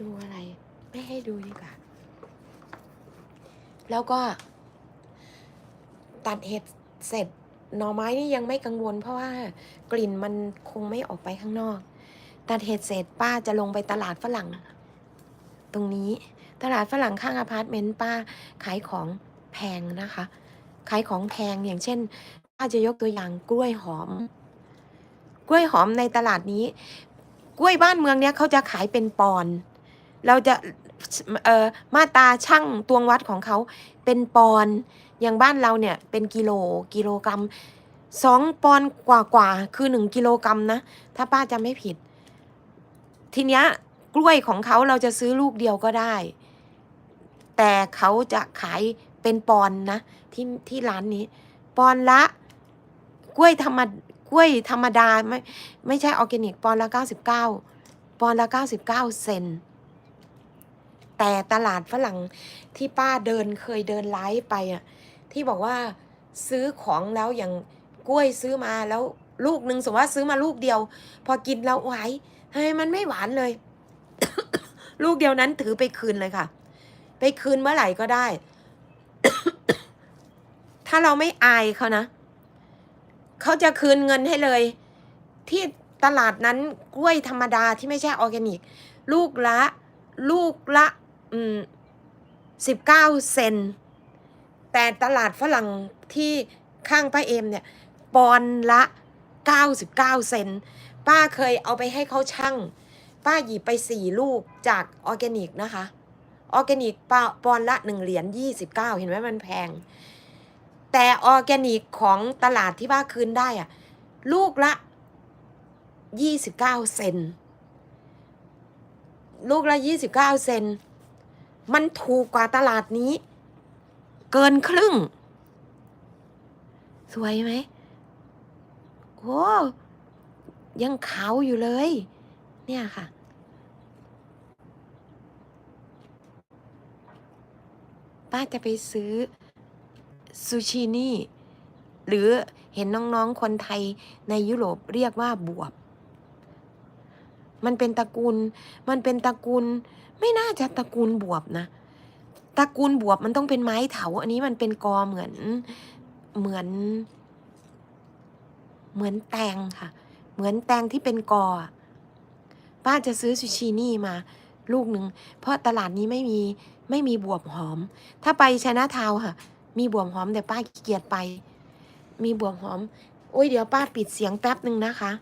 ดูอะไร ไม่ให้ดูดีกว่า แล้วก็ ตัดเห็ดเสร็จหน่อไม้นี่ยังไม่กังวล เพราะว่ากลิ่นมันคงไม่ออกไปข้างนอก ตัดเห็ดเสร็จป้าจะลงไปตลาดฝรั่ง ตรงนี้ตลาดฝรั่งข้างอพาร์ตเมนต์ป้าขายของแพงนะคะ ขายของแพงอย่างเช่นป้าจะยกตัวอย่างกล้วยหอม กล้วยหอมในตลาดนี้ กล้วยบ้านเมืองเนี้ยเขาจะขายเป็นปอน เราจะเออมาตาช่างตวงวัดของเขาเป็นปอนอย่างบ้านเราเนี่ยเป็นกิโลกิโลกรัมสองปอนกว่ากว่าคือหนึ่งกิโลกรัมนะ ถ้าป้าจำไม่ผิด ทีเนี้ยกล้วยของเขาเราจะซื้อลูกเดียวก็ได้ แต่เขาจะขายเป็นปอนนะ ที่ที่ร้านนี้ ปอนละกล้วยธรรมกล้วยธรรมดาไม่ไม่ใช่ออร์แกนิกปอนด์ละ99ปอนด์ละ99เซน แต่ตลาดฝรั่งที่ป้าเดินเคยเดินไลฟ์ไปอะที่บอกว่าซื้อของแล้วอย่างกล้วยซื้อมาแล้วลูกหนึ่งสมมติว่าซื้อมาลูกเดียว พอกินแล้วไหวทำไมมันไม่หวานเลย ลูกเดียวนั้นถือไปคืนเลยค่ะ ไปคืนเมื่อไหร่ก็ได้ ถ้าเราไม่อายเขานะเขาจะคืนเงินให้เลย ที่ตลาดนั้นกล้วยธรรมดาที่ไม่ใช่ออร์แกนิก ลูกละ ลูกละ สิบเก้าเซน แต่ตลาดฝรั่งที่ข้างป้าเอมเนี่ยปอนละเก้าสิบเก้าเซน ป้าเคยเอาไปให้เขาชั่งป้าหยิบไปสี่ลูกจากออร์แกนิกนะคะ ออร์แกนิกปาปอนละหนึ่งเหรียญยี่สิบเก้าเห็นไหมมันแพง แต่ออร์แกนิกของตลาดที่ป้าคืนได้อะลูกละยี่สิบเก้าเซน ลูกละยี่สิบเก้าเซน มันถูกกว่าตลาดนี้ เกินครึ่ง สวยไหมโอ้ยังขาวอยู่เลย เนี่ยค่ะ ป้าจะไปซื้อซูชินี่ หรือเห็นน้องๆคนไทยในยุโรปเรียกว่าบวบ มันเป็นตระกูล มันเป็นตระกูล ไม่น่าจะตระกูลบวบนะ ตระกูลบวบมันต้องเป็นไม้เถา อันนี้มันเป็นกอเหมือน เหมือน เหมือนแตงค่ะ เหมือนแตงที่เป็นกอ ป้าจะซื้อซูชินี่มา ลูกหนึ่ง เพราะตลาดนี้ไม่มี ไม่มีบวบหอม ถ้าไปชนะทาวค่ะ มีบวบหอมแต่ป้าเกียจไป มีบวบหอม โอ้ยเดี๋ยวป้าปิดเสียงแป๊บหนึ่งนะคะ